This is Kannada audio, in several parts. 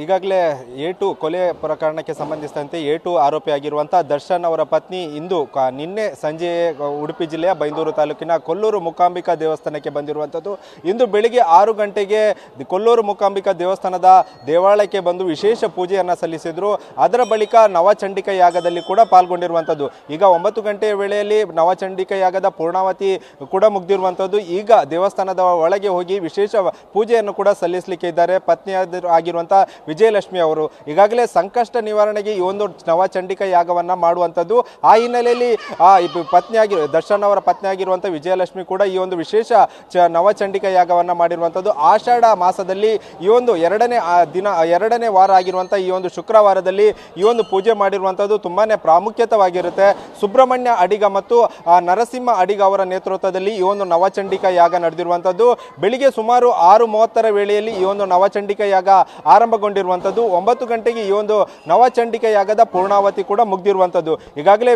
ಈಗಾಗಲೇ ಏಟು ಕೊಲೆ ಪ್ರಕರಣಕ್ಕೆ ಸಂಬಂಧಿಸಿದಂತೆ ಏಟು ಆರೋಪಿಯಾಗಿರುವಂಥ ದರ್ಶನ್ ಅವರ ಪತ್ನಿ ಇಂದು ನಿನ್ನೆ ಸಂಜೆ ಉಡುಪಿ ಜಿಲ್ಲೆಯ ಬೈಂದೂರು ತಾಲೂಕಿನ ಕೊಲ್ಲೂರು ಮೂಕಾಂಬಿಕಾ ದೇವಸ್ಥಾನಕ್ಕೆ ಬಂದಿರುವಂಥದ್ದು. ಇಂದು ಬೆಳಿಗ್ಗೆ ಆರು ಗಂಟೆಗೆ ಕೊಲ್ಲೂರು ಮುಕಾಂಬಿಕಾ ದೇವಸ್ಥಾನದ ದೇವಾಲಯಕ್ಕೆ ಬಂದು ವಿಶೇಷ ಪೂಜೆಯನ್ನು ಸಲ್ಲಿಸಿದರು. ಅದರ ಬಳಿಕ ನವಚಂಡಿಕ ಯಾಗದಲ್ಲಿ ಕೂಡ ಪಾಲ್ಗೊಂಡಿರುವಂಥದ್ದು. ಈಗ ಒಂಬತ್ತು ಗಂಟೆಯ ವೇಳೆಯಲ್ಲಿ ನವಚಂಡಿಕ ಯಾಗದ ಪೂರ್ಣಾವತಿ ಕೂಡ ಮುಗ್ದಿರುವಂಥದ್ದು. ಈಗ ದೇವಸ್ಥಾನದ ಒಳಗೆ ಹೋಗಿ ವಿಶೇಷ ಪೂಜೆಯನ್ನು ಕೂಡ ಸಲ್ಲಿಸಲಿಕ್ಕೆ ಇದ್ದಾರೆ. ಪತ್ನಿ ಆಗಿರುವಂಥ ವಿಜಯಲಕ್ಷ್ಮಿ ಅವರು. ಈಗಾಗಲೇ ಸಂಕಷ್ಟ ನಿವಾರಣೆಗೆ ಈ ಒಂದು ನವಚಂಡಿಕ ಯಾಗವನ್ನು ಮಾಡುವಂಥದ್ದು, ಆ ಹಿನ್ನೆಲೆಯಲ್ಲಿ, ಆ ಪತ್ನಿಯಾಗಿ, ದರ್ಶನ್ ಅವರ ಪತ್ನಿಯಾಗಿರುವಂಥ ವಿಜಯಲಕ್ಷ್ಮಿ ಕೂಡ ಈ ಒಂದು ವಿಶೇಷ ಚ, ನವಚಂಡಿಕ ಯಾಗವನ್ನ ಮಾಡಿರುವಂಥದ್ದು. ಆಷಾಢ ಮಾಸದಲ್ಲಿ ಈ ಒಂದು ಎರಡನೇ ದಿನ, ಎರಡನೇ ವಾರ ಆಗಿರುವಂಥ ಈ ಒಂದು ಶುಕ್ರವಾರದಲ್ಲಿ ಈ ಒಂದು ಪೂಜೆ ಮಾಡಿರುವಂಥದ್ದು ತುಂಬಾನೇ ಪ್ರಾಮುಖ್ಯತವಾಗಿರುತ್ತೆ. ಸುಬ್ರಹ್ಮಣ್ಯ ಅಡಿಗ ಮತ್ತು ನರಸಿಂಹ ಅಡಿಗ ಅವರ ನೇತೃತ್ವದಲ್ಲಿ ಈ ಒಂದು ನವಚಂಡಿಕ ಯಾಗ ನಡೆದಿರುವಂಥದ್ದು. ಬೆಳಿಗ್ಗೆ ಸುಮಾರು ಆರು ಮೂವತ್ತರ ವೇಳೆಯಲ್ಲಿ ಈ ಒಂದು ನವಚಂಡಿಕ ಯಾಗ ಆರಂಭಗೊಂಡಿರುವಂಥದ್ದು. ಒಂಬತ್ತು ಗಂಟೆಗೆ ಈ ಒಂದು ನವಚಂಡಿಕ ಯಾಗದ ಪೂರ್ಣಾವತಿ ಕೂಡ ಮುಗ್ದಿರುವಂಥದ್ದು. ಈಗಾಗಲೇ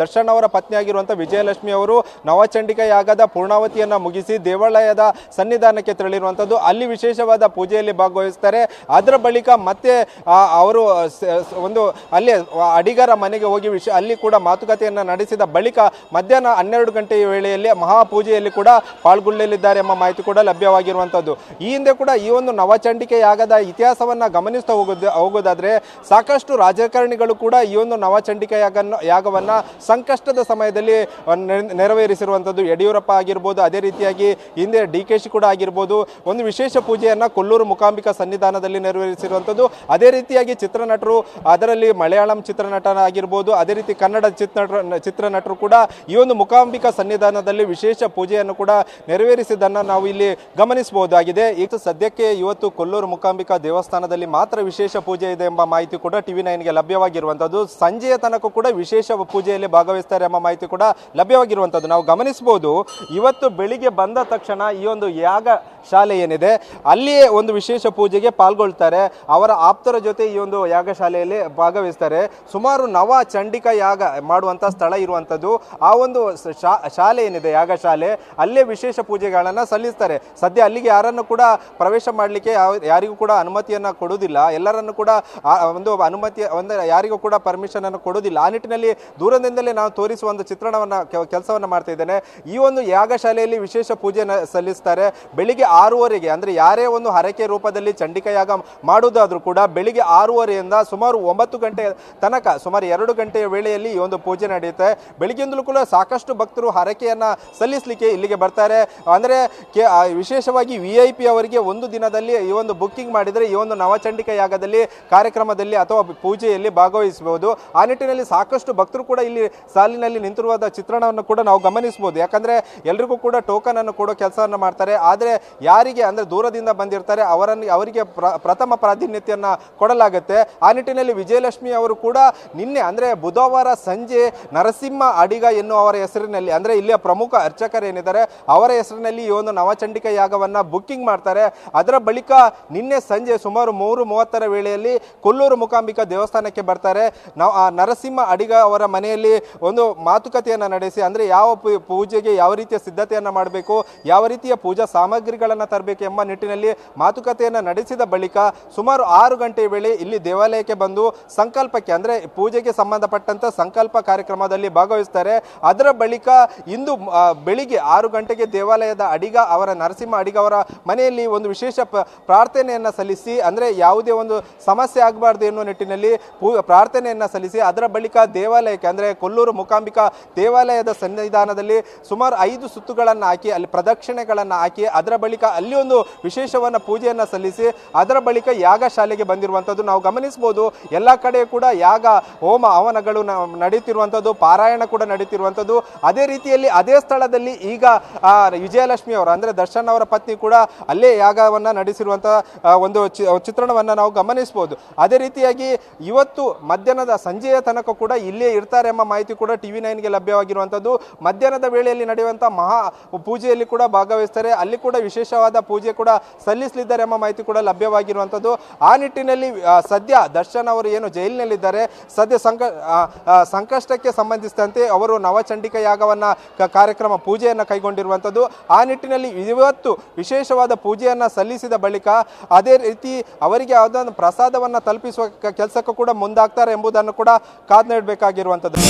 ದರ್ಶನ್ ಅವರ ಪತ್ನಿಯಾಗಿರುವಂಥ ವಿಜಯಲಕ್ಷ್ಮಿ ಅವರು ನವಚಂಡಿಕ ಯಾಗದ ಪೂರ್ಣಾವತಿಯನ್ನು ಮುಗಿಸಿ ದೇವಾಲಯದ ಸನ್ನಿಧಾನಕ್ಕೆ ತೆರಳಿರುವಂಥದ್ದು. ಅಲ್ಲಿ ವಿಶೇಷವಾದ ಪೂಜೆಯಲ್ಲಿ ಭಾಗವಹಿಸ್ತಾರೆ. ಅದರ ಬಳಿಕ ಮತ್ತೆ ಅವರು ಒಂದು, ಅಲ್ಲಿ ಅಡಿಗರ ಮನೆಗೆ ಹೋಗಿ ವಿಷ ಅಲ್ಲಿ ಕೂಡ ಮಾತುಕತೆಯನ್ನು ನಡೆಸಿದ ಬಳಿಕ ಮಧ್ಯಾಹ್ನ ಹನ್ನೆರಡು ಗಂಟೆಯ ವೇಳೆಯಲ್ಲಿ ಮಹಾಪೂಜೆಯಲ್ಲಿ ಕೂಡ ಪಾಲ್ಗೊಳ್ಳಲಿದ್ದಾರೆ ಎಂಬ ಮಾಹಿತಿ ಕೂಡ ಲಭ್ಯವಾಗಿರುವಂಥದ್ದು. ಈ ಹಿಂದೆ ಕೂಡ ಈ ಒಂದು ನವಚಂಡಿಕೆಯಾಗದ ಯಾಗದ ಇತಿಹಾಸವನ್ನ ಗಮನಿಸ್ತಾ ಹೋಗೋದು ಹೋಗೋದಾದ್ರೆ ಸಾಕಷ್ಟು ರಾಜಕಾರಣಿಗಳು ಕೂಡ ಈ ಒಂದು ನವಚಂಡಿಕಾ ಯಾಗನ್ನು ಯಾಗವನ್ನು ಸಂಕಷ್ಟದ ಸಮಯದಲ್ಲಿ ನೆರ- ನೆರವೇರಿಸಿರುವಂಥದ್ದು. ಯಡಿಯೂರಪ್ಪ ಆಗಿರ್ಬೋದು, ಅದೇ ರೀತಿಯಾಗಿ ಹಿಂದೆ ಡಿ ಕೆ ಶಿ ಕೂಡ ಆಗಿರ್ಬೋದು, ಒಂದು ವಿಶೇಷ ಪೂಜೆಯನ್ನು ಕೊಲ್ಲೂರು ಮುಕಾಂಬಿಕಾ ಸನ್ನಿಧಾನದಲ್ಲಿ ನೆರವೇರಿಸಿರುವಂಥದ್ದು. ಅದೇ ರೀತಿಯಾಗಿ ಚಿತ್ರನಟರು, ಅದರಲ್ಲಿ ಮಲಯಾಳಂ ಚಿತ್ರನಟನ ಆಗಿರ್ಬೋದು, ಅದೇ ರೀತಿ ಕನ್ನಡ ಚಿತ್ರನಟರು ಚಿತ್ರನಟರು ಕೂಡ ಈ ಒಂದು ಮುಕಾಂಬಿಕಾ ಸನ್ನಿಧಾನದಲ್ಲಿ ವಿಶೇಷ ಪೂಜೆಯನ್ನು ಕೂಡ ನೆರವೇರಿಸಿದ್ದನ್ನು ನಾವು ಇಲ್ಲಿ ಗಮನಿಸಬಹುದಾಗಿದೆ. ಈಗ ಸದ್ಯಕ್ಕೆ ಇವತ್ತು ಕೊಲ್ಲೂರು ಮುಕಾಂಬಿಕಾ ದೇವಸ್ಥಾನದಲ್ಲಿ ಮಾತ್ರ ವಿಶೇಷ ಪೂಜೆ ಇದೆ ಎಂಬ ಮಾಹಿತಿ ಕೂಡ ಟಿವಿ ನೈನ್ಗೆ ಲಭ್ಯವಾಗಿರುವಂಥದ್ದು ಸಂಜೆಯ ತನಕ ಕೂಡ ವಿಶೇಷ ಪೂಜೆಯಲ್ಲಿ ಭಾಗವಹಿಸ್ತಾರೆ ಎಂಬ ಮಾಹಿತಿ ಕೂಡ ಲಭ್ಯವಾಗಿರುವಂಥದ್ದು ನಾವು ಗಮನಿಸಬಹುದು, ಇವತ್ತು ಬೆಳಿಗ್ಗೆ ಬಂದ ತಕ್ಷಣ ಈ ಒಂದು ಯಾಗ ಶಾಲೆ ಏನಿದೆ, ಅಲ್ಲಿಯೇ ಒಂದು ವಿಶೇಷ ಪೂಜೆಗೆ ಪಾಲ್ಗೊಳ್ತಾರೆ. ಅವರ ಆಪ್ತರ ಜೊತೆ ಈ ಒಂದು ಯಾಗಶಾಲೆಯಲ್ಲಿ ಭಾಗವಹಿಸ್ತಾರೆ. ಸುಮಾರು ನವ ಚಂಡಿಕಾ ಯಾಗ ಮಾಡುವಂಥ ಸ್ಥಳ ಇರುವಂಥದ್ದು ಆ ಒಂದು ಶಾಲೆ ಏನಿದೆ, ಯಾಗ ಶಾಲೆ, ಅಲ್ಲೇ ವಿಶೇಷ ಪೂಜೆಗಳನ್ನು ಸಲ್ಲಿಸ್ತಾರೆ. ಸದ್ಯ ಅಲ್ಲಿಗೆ ಯಾರನ್ನು ಕೂಡ ಪ್ರವೇಶ ಮಾಡಲಿಕ್ಕೆ ಯಾರಿಗೂ ಕೂಡ ಅನುಮತಿಯನ್ನು ಕೊಡುವುದಿಲ್ಲ. ಎಲ್ಲರನ್ನು ಕೂಡ ಒಂದು ಅನುಮತಿ, ಒಂದು ಯಾರಿಗೂ ಕೂಡ ಪರ್ಮಿಷನ್ ಅನ್ನು ಕೊಡುವುದಿಲ್ಲ. ಆ ನಿಟ್ಟಿನಲ್ಲಿ ದೂರದಿಂದಲೇ ನಾವು ತೋರಿಸುವ ಒಂದು ಚಿತ್ರಣವನ್ನು ಕೆಲಸವನ್ನು ಮಾಡ್ತಾ ಇದ್ದೇನೆ. ಈ ಒಂದು ಯಾಗಶಾಲೆಯಲ್ಲಿ ವಿಶೇಷ ಪೂಜೆನ ಸಲ್ಲಿಸ್ತಾರೆ. ಬೆಳಿಗ್ಗೆ ಆರೂವರೆಗೆ, ಅಂದರೆ ಯಾರೇ ಒಂದು ಹರಕೆ ರೂಪದಲ್ಲಿ ಚಂಡಿಕ ಯಾಗ ಮಾಡುವುದಾದ್ರೂ ಕೂಡ ಬೆಳಿಗ್ಗೆ ಆರೂವರೆಯಿಂದ ಸುಮಾರು ಒಂಬತ್ತು ಗಂಟೆ ತನಕ, ಸುಮಾರು ಎರಡು ಗಂಟೆಯ ವೇಳೆಯಲ್ಲಿ ಈ ಒಂದು ಪೂಜೆ ನಡೆಯುತ್ತೆ. ಬೆಳಿಗ್ಗೆಯಿಂದಲೂ ಕೂಡ ಸಾಕಷ್ಟು ಭಕ್ತರು ಹರಕೆಯನ್ನು ಸಲ್ಲಿಸಲಿಕ್ಕೆ ಇಲ್ಲಿಗೆ ಬರ್ತಾರೆ. ಅಂದರೆ ವಿಶೇಷವಾಗಿ ವಿ ಅವರಿಗೆ ಒಂದು ದಿನದಲ್ಲಿ ಈ ಒಂದು ಬುಕ್ಕಿಂಗ್ ಮಾಡಿದರೆ ಈ ಒಂದು ನವಚಂಡಿಕ ಯಾಗದಲ್ಲಿ, ಕಾರ್ಯಕ್ರಮದಲ್ಲಿ ಅಥವಾ ಪೂಜೆಯಲ್ಲಿ ಭಾಗವಹಿಸಬಹುದು. ಆ ನಿಟ್ಟಿನಲ್ಲಿ ಸಾಕಷ್ಟು ಭಕ್ತರು ಕೂಡ ಇಲ್ಲಿ ಸಾಲಿನಲ್ಲಿ ನಿಂತಿರುವ ಚಿತ್ರಣವನ್ನು ಕೂಡ ನಾವು ಗಮನಿಸಬಹುದು. ಯಾಕಂದ್ರೆ ಎಲ್ರಿಗೂ ಕೂಡ ಟೋಕನ್ ಅನ್ನು ಕೊಡೋ ಕೆಲಸವನ್ನು ಮಾಡ್ತಾರೆ. ಆದರೆ ಯಾರಿಗೆ ಅಂದ್ರೆ ದೂರದಿಂದ ಬಂದಿರ್ತಾರೆ, ಅವರನ್ನು ಅವರಿಗೆ ಪ್ರ- ಪ್ರಥಮ ಪ್ರಾಧಾನ್ಯತೆಯನ್ನ ಕೊಡಲಾಗುತ್ತೆ. ಆ ನಿಟ್ಟಿನಲ್ಲಿ ವಿಜಯಲಕ್ಷ್ಮಿ ಅವರು ಕೂಡ ನಿನ್ನೆ ಅಂದ್ರೆ ಬುಧವಾರ ಸಂಜೆ ನರಸಿಂಹ ಅಡಿಗ ಎನ್ನುವರ ಹೆಸರಿನಲ್ಲಿ, ಅಂದ್ರೆ ಇಲ್ಲಿಯ ಪ್ರಮುಖ ಅರ್ಚಕರು ಏನಿದ್ದಾರೆ, ಅವರ ಹೆಸರಿನಲ್ಲಿ ಈ ಒಂದು ನವಚಂಡಿಕ ಯಾಗವನ್ನ ಬುಕ್ಕಿಂಗ್ ಮಾಡ್ತಾರೆ. ಅದರ ಬಳಿಕ ನಿನ್ನೆ ಸಂಜೆ ಸುಮಾರು ಮೂರು ಮೂವತ್ತರ ವೇಳೆಯಲ್ಲಿ ಕೊಲ್ಲೂರು ಮೂಕಾಂಬಿಕಾ ದೇವಸ್ಥಾನಕ್ಕೆ ಬರ್ತಾರೆ. ನಾವು ಆ ನರಸಿಂಹ ಅಡಿಗ ಅವರ ಮನೆಯಲ್ಲಿ ಒಂದು ಮಾತುಕತೆಯನ್ನು ನಡೆಸಿ, ಅಂದರೆ ಯಾವ ಪೂಜೆಗೆ ಯಾವ ರೀತಿಯ ಸಿದ್ಧತೆಯನ್ನ ಮಾಡಬೇಕು, ಯಾವ ರೀತಿಯ ಪೂಜಾ ಸಾಮಗ್ರಿಗಳನ್ನು ತರಬೇಕು ಎಂಬ ನಿಟ್ಟಿನಲ್ಲಿ ಮಾತುಕತೆಯನ್ನು ನಡೆಸಿದ ಬಳಿಕ ಸುಮಾರು ಆರು ಗಂಟೆ ವೇಳೆ ಇಲ್ಲಿ ದೇವಾಲಯಕ್ಕೆ ಬಂದು ಸಂಕಲ್ಪಕ್ಕೆ, ಅಂದ್ರೆ ಪೂಜೆಗೆ ಸಂಬಂಧಪಟ್ಟಂಥ ಸಂಕಲ್ಪ ಕಾರ್ಯಕ್ರಮದಲ್ಲಿ ಭಾಗವಹಿಸ್ತಾರೆ. ಅದರ ಬಳಿಕ ಇಂದು ಬೆಳಿಗ್ಗೆ ಆರು ಗಂಟೆಗೆ ದೇವಾಲಯದ ಅಡಿಗ ಅವರ ನರಸಿಂಹ ಅಡಿಗ ಅವರ ಮನೆಯಲ್ಲಿ ಒಂದು ವಿಶೇಷ ಪ್ರಾರ್ಥನೆಯನ್ನ ಸಲ್ಲಿಸಿ ಅಂದ್ರೆ ಯಾವುದೇ ಒಂದು ಸಮಸ್ಯೆ ಆಗಬಾರ್ದು ಎನ್ನುವ ನಿಟ್ಟಿನಲ್ಲಿ ಪೂ- ಪ್ರಾರ್ಥನೆಯನ್ನು ಸಲ್ಲಿಸಿ ಅದರ ಬಳಿಕ ದೇವಾಲಯಕ್ಕೆ ಅಂದರೆ ಕೊಲ್ಲೂರು ಮುಕಾಂಬಿಕಾ ದೇವಾಲಯದ ಸನ್ನಿಧಾನದಲ್ಲಿ ಸುಮಾರು ಐದು ಸುತ್ತುಗಳನ್ನು ಹಾಕಿ, ಅಲ್ಲಿ ಪ್ರದಕ್ಷಿಣೆಗಳನ್ನು ಹಾಕಿ, ಅದರ ಬಳಿಕ ಅಲ್ಲಿ ಒಂದು ವಿಶೇಷವನ್ನ ಪೂಜೆಯನ್ನು ಸಲ್ಲಿಸಿ, ಅದರ ಬಳಿಕ ಯಾಗ ಶಾಲೆಗೆ ಬಂದಿರುವಂಥದ್ದು. ನಾವು ಗಮನಿಸ್ಬೋದು ಎಲ್ಲ ಕಡೆ ಕೂಡ ಯಾಗ, ಹೋಮ, ಹವನಗಳು ನಡೆಯುತ್ತಿರುವಂಥದ್ದು ಪಾರಾಯಣ ಕೂಡ ನಡೀತಿರುವಂಥದ್ದು. ಅದೇ ರೀತಿಯಲ್ಲಿ ಅದೇ ಸ್ಥಳದಲ್ಲಿ ಈಗ ವಿಜಯಲಕ್ಷ್ಮಿ ಅವರು ಅಂದ್ರೆ ದರ್ಶನ್ ಅವರ ಪತ್ನಿ ಕೂಡ ಅಲ್ಲೇ ಯಾಗವನ್ನು ನಡೆಸಿರುವಂಥ ಒಂದು ಚಿತ್ರಣವನ್ನ ನಾವು ಗಮನಿಸಬಹುದು ಅದೇ ರೀತಿಯಾಗಿ ಇವತ್ತು ಮಧ್ಯಾಹ್ನದ ಸಂಜೆಯ ತನಕ ಕೂಡ ಇಲ್ಲೇ ಇರ್ತಾರೆ ಎಂಬ ಮಾಹಿತಿ ಕೂಡ ಟಿವಿ ನೈನ್ಗೆ ಲಭ್ಯವಾಗಿರುವಂಥದ್ದು. ಮಧ್ಯಾಹ್ನದ ವೇಳೆಯಲ್ಲಿ ನಡೆಯುವಂಥ ಮಹಾ ಪೂಜೆಯಲ್ಲಿ ಕೂಡ ಭಾಗವಹಿಸ್ತಾರೆ. ಅಲ್ಲಿ ಕೂಡ ವಿಶೇಷವಾದ ಪೂಜೆ ಕೂಡ ಸಲ್ಲಿಸಲಿದ್ದಾರೆ ಎಂಬ ಮಾಹಿತಿ ಕೂಡ ಲಭ್ಯವಾಗಿರುವಂಥದ್ದು. ಆ ನಿಟ್ಟಿನಲ್ಲಿ ಸದ್ಯ ದರ್ಶನ್ ಅವರು ಏನು ಜೈಲಿನಲ್ಲಿದ್ದಾರೆ. ಸದ್ಯ ಸಂಕ ಸಂಕಷ್ಟಕ್ಕೆ ಸಂಬಂಧಿಸಿದಂತೆ ಅವರು ನವಚಂಡಿಕ ಯಾಗವನ್ನು ಕಾರ್ಯಕ್ರಮ ಪೂಜೆಯನ್ನು ಕೈಗೊಂಡಿರುವಂಥದ್ದು. ಆ ನಿಟ್ಟಿನಲ್ಲಿ ಇವತ್ತು ವಿಶೇಷವಾದ ಪೂಜೆಯನ್ನು ಸಲ್ಲಿಸಿದ ಬಳಿಕ ಅದೇ ರೀತಿ ಅವರಿಗೆ ಯಾವುದೊಂದು ಪ್ರಸಾದವನ್ನು ತಲುಪಿಸುವ ಕೆಲಸಕ್ಕೂ ಕೂಡ ಮುಂದಾಗ್ತಾರೆ ಎಂಬುದನ್ನು ಕೂಡ ಕಾದು ನೀಡಬೇಕಾಗಿರುವಂಥದ್ದು.